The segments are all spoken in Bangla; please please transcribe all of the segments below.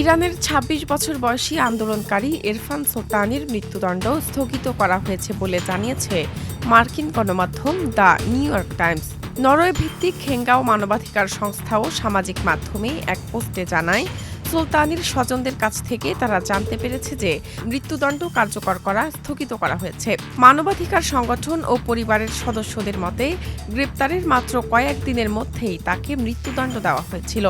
ইরানের ২৬ বছর বয়সী আন্দোলনকারী এরফান সুলতানির মৃত্যুদণ্ড স্থগিত করা হয়েছে বলে জানিয়েছে মার্কিন গণমাধ্যম the New York Times. Norway ভিত্তিক হেঙ্গাও মানবাধিকার সংস্থাও সামাজিক মাধ্যমে এক পোস্টে জানায় সুলতানির স্বজনদের কাছ থেকে তারা জানতে পেরেছে যে মৃত্যুদণ্ড কার্যকর করা স্থগিত করা হয়েছে। মানবাধিকার সংগঠন ও পরিবারের সদস্যদের মতে, গ্রেপ্তারের মাত্র কয়েক দিনের মধ্যেই তাকে মৃত্যুদণ্ড দেওয়া হয়েছিল।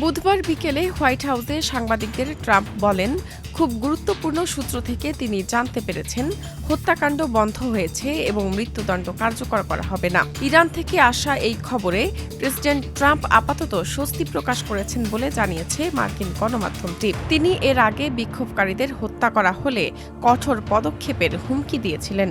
বুধবার বিকেলে হোয়াইট হাউসে সাংবাদিকদের ট্রাম্প বলেন, খুব গুরুত্বপূর্ণ সূত্র থেকে তিনি জানতে পেরেছেন, হত্যাকাণ্ড বন্ধ হয়েছে এবং মৃত্যুদণ্ড কার্যকর করা হবে না। ইরান থেকে আসা এই খবরে প্রেসিডেন্ট ট্রাম্প আপাতত স্বস্তি প্রকাশ করেছেন বলে জানিয়েছে মার্কিন গণমাধ্যমটি। তিনি এর আগে বিক্ষোভকারীদের হত্যা করা হলে কঠোর পদক্ষেপের হুমকি দিয়েছিলেন।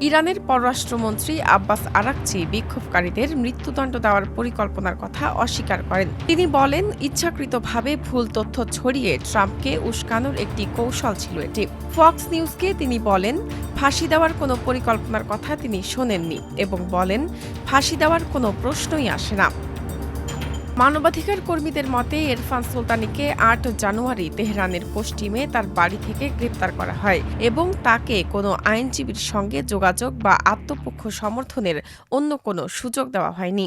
ইরানের পররাষ্ট্রমন্ত্রী আব্বাস আরাকচি বিক্ষোভকারীদের মৃত্যুদণ্ড দেওয়ার পরিকল্পনার কথা অস্বীকার করেন। তিনি বলেন, ইচ্ছাকৃতভাবে ভুল তথ্য ছড়িয়ে ট্রাম্পকে উস্কানোর একটি কৌশল ছিল এটি। ফক্স নিউজকে তিনি বলেন, ফাঁসি দেওয়ার কোনো পরিকল্পনার কথা তিনি শোনেননি এবং বলেন, ফাঁসি দেওয়ার কোনো প্রশ্নই আসে না। মানবাধিকার কর্মীদের মতে এরফান সুলতানিকে আট জানুয়ারি তেহরানের পশ্চিমে তার বাড়ি থেকে গ্রেপ্তার করা হয় এবং তাকে কোনো আইনজীবীর সঙ্গে যোগাযোগ বা আত্মপক্ষ সমর্থনের অন্য কোনো সুযোগ দেওয়া হয়নি।